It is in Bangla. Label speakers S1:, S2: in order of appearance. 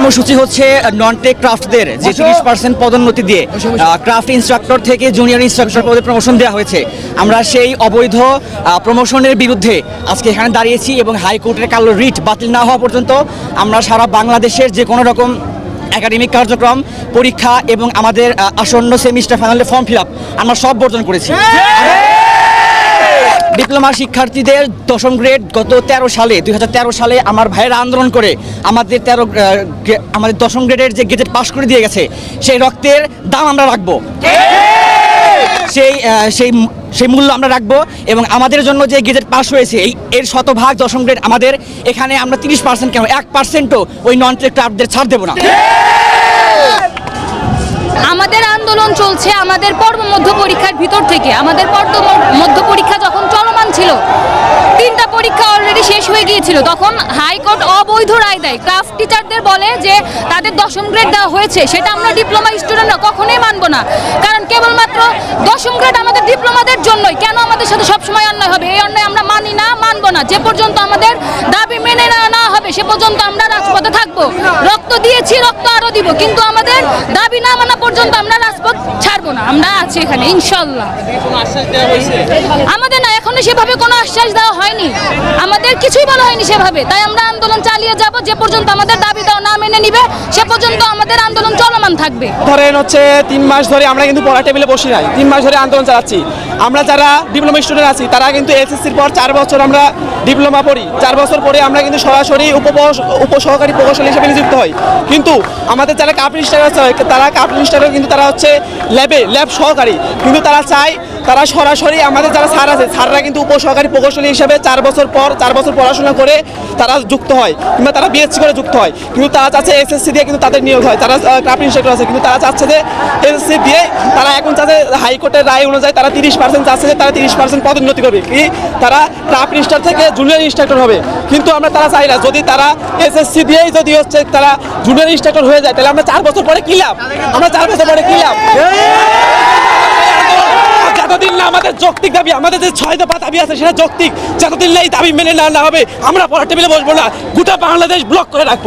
S1: কর্মসূচি হচ্ছে নন টেক ক্রাফটদের যে তিরিশ পার্সেন্ট পদোন্নতি দিয়ে ক্রাফট ইনস্ট্রাক্টর থেকে জুনিয়র ইনস্ট্রাক্টর পদে প্রমোশন দেওয়া হয়েছে। আমরা সেই অবৈধ প্রমোশনের বিরুদ্ধে আজকে এখানে দাঁড়িয়েছি এবং হাইকোর্টের কালো রিট বাতিল না হওয়া পর্যন্ত আমরা সারা বাংলাদেশের যে কোনো রকম একাডেমিক কার্যক্রম পরীক্ষা এবং আমাদের আসন্ন সেমিস্টার ফাইনালে ফর্ম ফিল আপ আমরা সব বর্জন করেছি। ডিপ্লোমা শিক্ষার্থীদের দশম গ্রেড গত তেরো সালে, দুই হাজার তেরো সালে আমার ভাইয়েরা আন্দোলন করে আমাদের তেরো আমাদের দশম গ্রেডের যে গেজেট পাশ করে দিয়ে গেছে, সেই রক্তের দাম আমরা রাখব। সেই সেই সেই মূল্য আমরা রাখব এবং আমাদের জন্য যে গেজেট পাস হয়েছে, এই, এর শতভাগ দশম গ্রেড আমাদের এখানে আমরা তিরিশ পার্সেন্ট কেন, এক পার্সেন্টও ওই নন ক্লাবদের ছাড় দেবো না।
S2: আমাদের আন্দোলন চলছে আমাদের পর্ব মধ্য পরীক্ষার ভিতর থেকে। আমাদের পর্ব মধ্য পরীক্ষা যখন ছিল। তিনটা পরীক্ষা অলরেডি শেষ হয়ে গিয়েছিল। তখন হাইকোর্ট অবৈধ রায় দেয়। ক্রাফট টিচারদের বলে যে, তাদের দশম গ্রেড দেওয়া হয়েছে। সেটা আমরা ডিপ্লোমা স্টুডেন্টরা কখনোই মানবো না। কারণ কেবলমাত্র দশম গ্রেড আমাদের ডিপ্লোমাদের জন্যই। কেন আমাদের সাথে সবসময় অন্যায় হবে? এই অন্যায় আমরা মানি না, মানবো না। যে পর্যন্ত আমাদের দাবি মেনে না সে পর্যন্ত আমরা রাজপথে থাকব। রক্ত দিয়েছি, রক্ত আরও দিব, কিন্তু আমাদের দাবি না মানা পর্যন্ত আমরা রাজপথ ছাড়বো না। আমরা আছি এখানে, ইনশাল্লাহ। আমাদের না, এখনও সেভাবে কোনো আশ্বাস দেওয়া হয়নি। আমাদের কিছুই বলা হয়নি সেভাবে। তাই আমরা আন্দোলন চালিয়ে যাব, যে পর্যন্ত আমাদের দাবি দেওয়া না মেনে নিবে, সে পর্যন্ত আমাদের আন্দোলন চলমান থাকবে।
S3: ধরেন হচ্ছে তিন মাস ধরে আমরা কিন্তু পড়া টেবিলে বসি নাই। তিন মাস ধরে আন্দোলন চালাচ্ছি। আমরা যারা ডিপ্লোমা স্টুডেন্ট আছি, তারা কিন্তু এসএসসির পর চার বছর আমরা ডিপ্লোমা পড়ি। চার বছর পরে আমরা কিন্তু সরাসরি উপসহকারী প্রকৌশলী হিসেবে নিযুক্ত হয়। কিন্তু আমাদের যারা কাপ মিনিস্টার আছে, তারা কাপ মিনিস্টারও কিন্তু তারা হচ্ছে ল্যাবে ল্যাব সহকারী। কিন্তু তারা চায় তারা সরাসরি আমাদের যারা স্যার আছে, স্যাররা কিন্তু উপসহকারী প্রকৌশলী হিসেবে চার বছর পর, চার বছর পড়াশোনা করে তারা যুক্ত হয়, কিংবা তারা বিএসসি করে যুক্ত হয়। কিন্তু তারা চাচ্ছে এসএসসি দিয়ে কিন্তু তাদের নিয়োগ হয়। তারা ক্রাফট ইনস্ট্রাক্টর আছে, কিন্তু তারা চাচ্ছে যে এসএসসি দিয়ে তারা এখন চাচ্ছে হাইকোর্টের রায় অনুযায়ী তারা তিরিশ পার্সেন্ট চাচ্ছে যে তারা তিরিশ পার্সেন্ট পদোন্নতি করবে। কি? তারা ক্রাফট ইনস্টার থেকে জুনিয়র ইনস্ট্রাক্টর হবে। কিন্তু আমরা তারা চাই না, যদি তারা এসএসসি দিয়েই যদি হচ্ছে তারা জুনিয়র ইনস্ট্রাক্টর হয়ে যায়, তাহলে আমরা চার বছর পরে কি লাভ? আমরা চার বছর পরে কি লাভ? যতদিন না আমাদের যৌক্তিক দাবি, আমাদের যে ছয় দফা দাবি আছে সেটা যৌক্তিক, যতদিন না এই দাবি মেনে না না হবে, আমরা পড়ার টেবিলে বসবো না, গোটা বাংলাদেশ ব্লক করে রাখব।